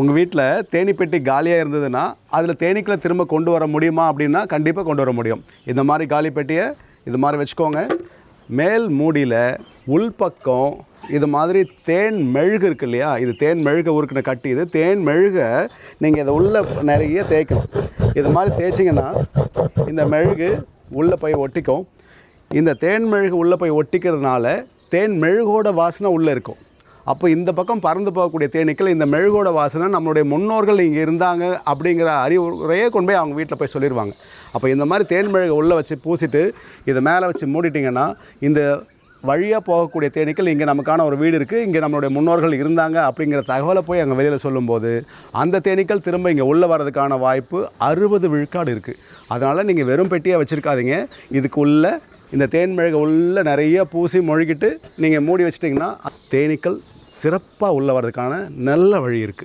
உங்கள் வீட்டில் தேனிப்பெட்டி காலியாக இருந்ததுன்னா அதில் தேனீக்களை திரும்ப கொண்டு வர முடியுமா அப்படின்னா கண்டிப்பாக கொண்டு வர முடியும். இந்த மாதிரி காலி பெட்டியை இது மாதிரி வச்சுக்கோங்க. மேல் மூடியில் உள்பக்கம் இது மாதிரி தேன் மெழுகு இருக்கு இல்லையா? இது தேன் மெழுக உருக்கின கட்டி. இது தேன் மெழுக நீங்கள் இதை உள்ளே நிறைய தேய்க்கணும். இது மாதிரி தேய்ச்சிங்கன்னா இந்த மெழுகு உள்ளே போய் ஒட்டிக்கும். இந்த தேன் மெழுகு உள்ளே போய் ஒட்டிக்கிறதுனால தேன் மெழுகோட வாசனை உள்ளே இருக்கும். அப்போ இந்த பக்கம் பறந்து போகக்கூடிய தேனீக்கள் இந்த மெழுகோட வாசனை நம்மளுடைய முன்னோர்கள் இங்கே இருந்தாங்க அப்படிங்கிற அறிவுரையே கொண்டு போய் அவங்க வீட்டில் போய் சொல்லிடுவாங்க அப்போ இந்த மாதிரி தேன் மெழுகை உள்ளே வச்சு பூசிட்டு இதை மேலே வச்சு மூடிட்டிங்கன்னா இந்த வழியாக போகக்கூடிய தேனீக்கள் இங்கே நமக்கான ஒரு வீடு இருக்குது இங்கே நம்மளுடைய முன்னோர்கள் இருந்தாங்க அப்படிங்கிற தகவலை போய் அங்கே வெளியில் சொல்லும்போது அந்த தேனீக்கள் திரும்ப இங்கே உள்ளே வர்றதுக்கான வாய்ப்பு அறுபது விழுக்காடு இருக்குது அதனால் நீங்கள் வெறும் பெட்டியாக வச்சுருக்காதீங்க. இதுக்குள்ளே இந்த தேன் மிளகு உள்ளே நிறைய பூசி மொழிகிட்டு நீங்கள் மூடி வச்சிட்டிங்கன்னா தேனீக்கள் சிறப்பாக உள்ளே வர்றதுக்கான நல்ல வழி இருக்குது